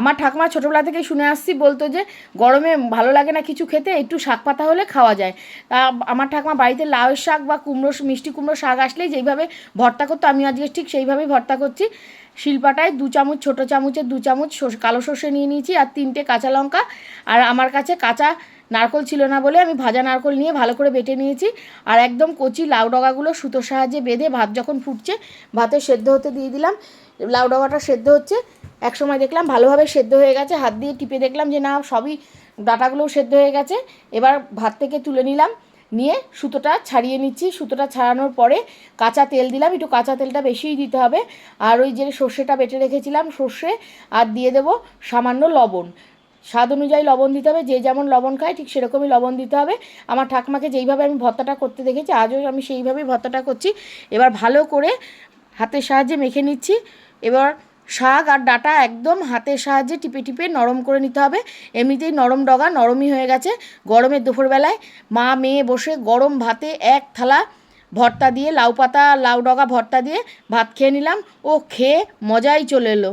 আমার ঠাকুমা ছোটোবেলা থেকেই শুনে আসছি, বলতো যে গরমে ভালো লাগে না কিছু খেতে, একটু শাক পাতা হলে খাওয়া যায়। তা আমার ঠাকুমা বাড়িতে লাউয়ের শাক বা কুমড়ো, মিষ্টি কুমড়ো শাক আসলেই যেইভাবে ভর্তা করতো আমি আজকে ঠিক সেইভাবেই ভর্তা করছি। শিলপাটায় দু চামচ, ছোটো চামচের দু চামচ কালো সর্ষে নিয়ে নিয়েছি আর তিনটে কাঁচা লঙ্কা। আর আমার কাছে কাঁচা নারকল ছিল না বলে আমি ভাজা নারকল নিয়ে ভালো করে বেটে নিয়েছি। আর একদম কচি লাউ ডগাগুলো সুতোর সাহায্যে বেঁধে ভাত যখন ফুটছে, ভাতে সেদ্ধ হতে দিয়ে দিলাম। লাউ ডগাটা সেদ্ধ হচ্ছে এক সময় দেখলাম ভালোভাবে সেদ্ধ হয়ে গেছে, হাত দিয়ে টিপে দেখলাম যে না, সবই ডাটাগুলোও সেদ্ধ হয়ে গেছে। এবার ভাত থেকে তুলে নিলাম, নিয়ে সুতোটা ছাড়িয়ে নিচ্ছি। সুতোটা ছাড়ানোর পরে কাঁচা তেল দিলাম, একটু কাঁচা তেলটা বেশিই দিতে হবে। আর ওই যে সর্ষেটা বেটে রেখেছিলাম সর্ষে, আর দিয়ে দেবো সামান্য লবণ। স্বাদ অনুযায়ী লবণ দিতে হবে, যে যেমন লবণ খায় ঠিক সেরকমই লবণ দিতে হবে। আমার ঠাকুমাকে যেইভাবে আমি ভর্তাটা করতে দেখেছি, আজও আমি সেইভাবেই ভর্তাটা করছি। এবার ভালো করে হাতের সাহায্যে মেখে নিচ্ছি। এবার শাক আর ডাটা একদম হাতের সাহায্যে টিপে টিপে নরম করে নিতে হবে। এমনিতেই নরম ডগা নরমই হয়ে গেছে। গরমের দুপুরবেলায় মা মেয়ে বসে গরম ভাতে এক থালা ভর্তা দিয়ে, লাউ পাতা, লাউ ডগা ভর্তা দিয়ে ভাত খেয়ে নিলাম। ও খেয়ে মজাই চলে এলো।